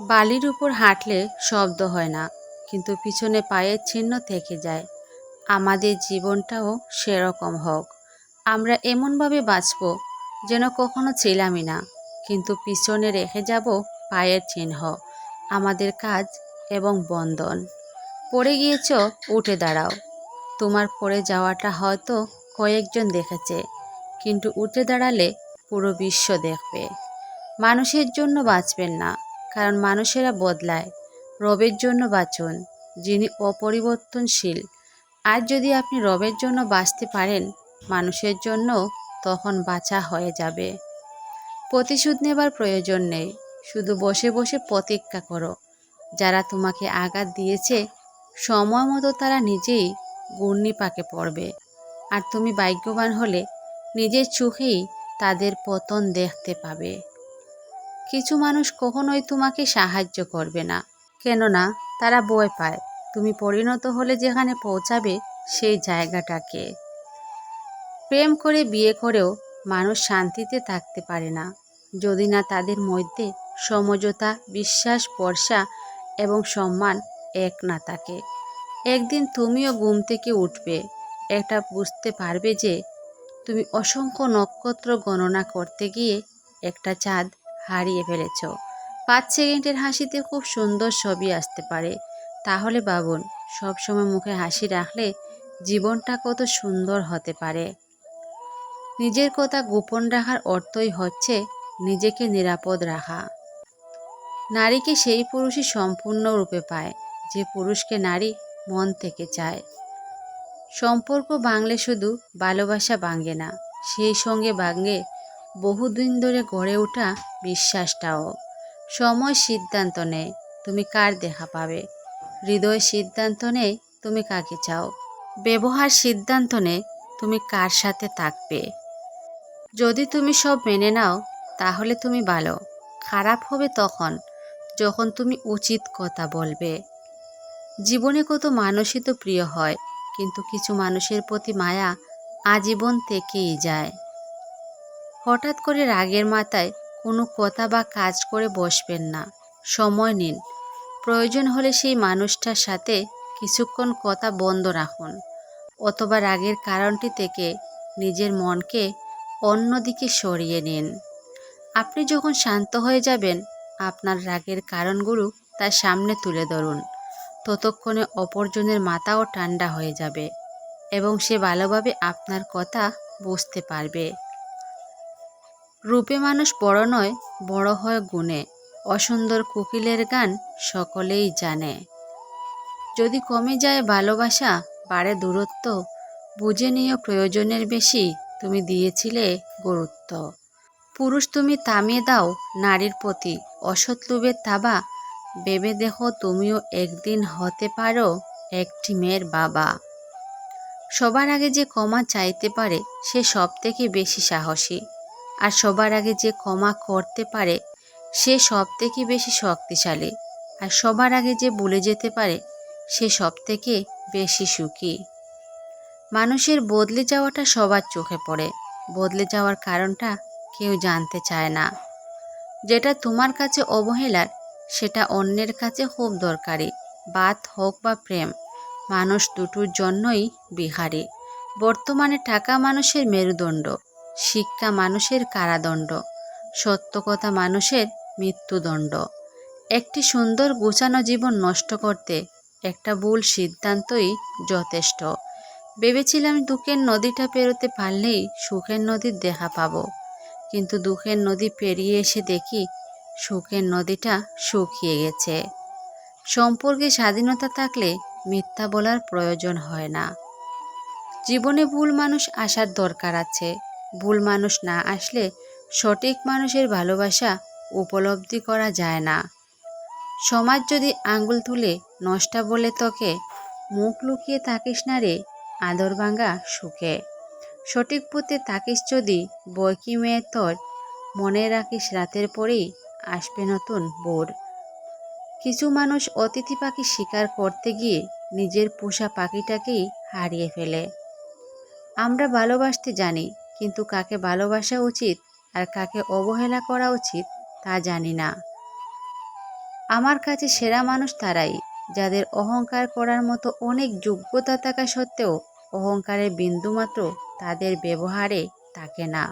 বালির উপর হাঁটলে শব্দ হয় না, কিন্তু পিছনে পায়ের চিহ্ন থেকে যায়। আমাদের জীবনটাও সেরকম হোক। আমরা এমনভাবে বাঁচব যেন কখনো ছিলামই না, কিন্তু পিছনে রেখে যাব পায়ের চিহ্ন, আমাদের কাজ এবং বন্ধন। পড়ে গিয়েছ, উঠে দাঁড়াও। তোমার পড়ে যাওয়াটা হয়তো কয়েকজন দেখেছে, কিন্তু উঠে দাঁড়ালে পুরো বিশ্ব দেখবে। মানুষের জন্য বাঁচবেন না। কারণ মানুষেরা বদলায়। রবের জন্য বাঁচুন, যিনি অপরিবর্তনশীল। আর যদি আপনি রবের জন্য বাঁচতে পারেন, মানুষের জন্য তখন বাঁচা হয়ে যাবে। প্রতিশোধ নেবার প্রয়োজন নেই, শুধু বসে বসে প্রতীক্ষা করো। যারা তোমাকে আঘাত দিয়েছে, সময় মতো তারা নিজেই ঘূর্ণিপাকে পড়বে। আর তুমি ভাগ্যবান হলে, নিজের চোখেই তাদের পতন দেখতে পাবে। কিছু মানুষ কখনোই তোমাকে সাহায্য করবে না। কেননা, তারা বয় পায়। তুমি পরিণত হলে যেখানে পৌঁছাবে, সেই জায়গাটাকে। প্রেম করে বিয়ে করেও মানুষ শান্তিতে থাকতে পারে না। যদি না তাদের মধ্যে সমঝোতা, বিশ্বাস বর্ষা এবং সম্মান এক না থাকে। একদিন তুমিও ঘুম থেকে উঠবে। এটা বুঝতে পারবে যে, তুমি অসংখ্য নক্ষত্র গণনা করতে গিয়ে একটা চাঁদ হারিয়ে ফেলেছ। পাঁচ সেকেন্ডের হাসিতে খুব সুন্দর ছবি আসতে পারে। তাহলে ভাবুন সবসময় মুখে হাসি রাখলে জীবনটা কত সুন্দর হতে পারে। নিজের কথা গোপন রাখার অর্থই হচ্ছে নিজেকে নিরাপদ রাখা। নারীকে সেই পুরুষই সম্পূর্ণরূপে পায়, যে পুরুষকে নারী মন থেকে চায়। সম্পর্ক বাংলে শুধু ভালোবাসা ভাঙে না, সেই সঙ্গে ভাঙে বহুদিন ধরে গড়ে ওঠা বিশ্বাসটাও। সময় সিদ্ধান্ত নেয়, তুমি কার দেখা পাবে? হৃদয় সিদ্ধান্ত নেয়, তুমি কাকে চাও? ব্যবহার সিদ্ধান্ত নেয়, তুমি কার সাথে থাকবে? যদি তুমি সব মেনে নাও, তাহলে তুমি ভালো। খারাপ হবে তখন, যখন তুমি উচিত কথা বলবে। জীবনে কত মানুষই তো প্রিয় হয়, কিন্তু কিছু মানুষের প্রতি মায়া আজীবন থেকেই যায়। হঠাৎ করে রাগের মাথায় কোনো কথা বা কাজ করে বসবেন না। সময় নিন। প্রয়োজন হলে সেই মানুষটার সাথে কিছুক্ষণ কথা বন্ধ রাখুন অথবা রাগের কারণটি থেকে নিজের মনকে অন্যদিকে সরিয়ে নিন। আপনি যখন শান্ত হয়ে যাবেন, আপনার রাগের কারণগুলো তার সামনে তুলে ধরুন। ততক্ষণে অপরজনের মাথাও ঠান্ডা হয়ে যাবে এবং সে ভালোভাবে আপনার কথা বুঝতে পারবে। রূপে মানুষ বড় নয়, বড় হয় গুণে। অসুন্দর কোকিলের গান সকলেই জানে। যদি কমে যায় ভালোবাসা, বাড়ে দূরত্ব, বুঝে নিও প্রয়োজনের বেশি, তুমি দিয়েছিলে গুরুত্ব। পুরুষ তুমি থামিয়ে দাও নারীর প্রতি অসৎ লোভের থাবা, ভেবে দেখো তুমিও একদিন হতে পারো একটি মেয়ের বাবা। সবার আগে যে ক্ষমা চাইতে পারে, সে সব থেকে বেশি সাহসী। আর সবার আগে যে ক্ষমা করতে পারে, সে সব থেকে বেশি শক্তিশালী। আর সবার আগে যে বলে যেতে পারে, সে সব থেকে বেশি সুখী। মানুষের বদলে যাওয়াটা সবার চোখে পড়ে। বদলে যাওয়ার কারণটা কেউ জানতে চায় না। যেটা তোমার কাছে অবহেলার, সেটা অন্যের কাছে খুব দরকারি। বাত হোক বা প্রেম, মানুষ দুটোর জন্যই বিহারি। বর্তমানে টাকা মানুষের মেরুদণ্ড। শিক্ষা মানুষের কারাদণ্ড সত্য কথা মানুষের মৃত্যুদণ্ড। একটি সুন্দর গোছানো জীবন নষ্ট করতে একটা ভুল সিদ্ধান্তই যথেষ্ট। ভেবেছিলাম দুঃখের নদীটা পেরোতে পারলেই সুখের নদীর দেখা পাবো। কিন্তু দুঃখের নদী পেরিয়ে এসে দেখি সুখের নদীটা শুকিয়ে গেছে। সম্পর্কে স্বাধীনতা থাকলে মিথ্যা বলার প্রয়োজন হয় না। জীবনে ভুল মানুষ আসার দরকার আছে। ভুল মানুষ না আসলে সঠিক মানুষের ভালোবাসা উপলব্ধি করা যায় না। সমাজ যদি আঙ্গুল তুলে নষ্টা বলে তোকে, মুখ লুকিয়ে থাকিস না রে, আদর ভাঙ্গা সুখে। সঠিক পথে থাকিস যদি বয়কি মেয়ে তোর, মনে রাখিস রাতের পরেই আসবে নতুন বোর। কিছু মানুষ অতিথি পাখি শিকার করতে গিয়ে নিজের পোষা পাখিটাকেই হারিয়ে ফেলে। আমরা ভালোবাসতে জানি কিন্তু কাকে ভালোবাসা উচিত আর কাকে অবহেলা করা উচিত তা জানি না। আমার কাছে সেরা মানুষ তারাই, যাদের অহংকার করার মতো অনেক যোগ্যতা থাকা সত্ত্বেও অহংকারের বিন্দুমাত্র তাদের ব্যবহারে থাকে না।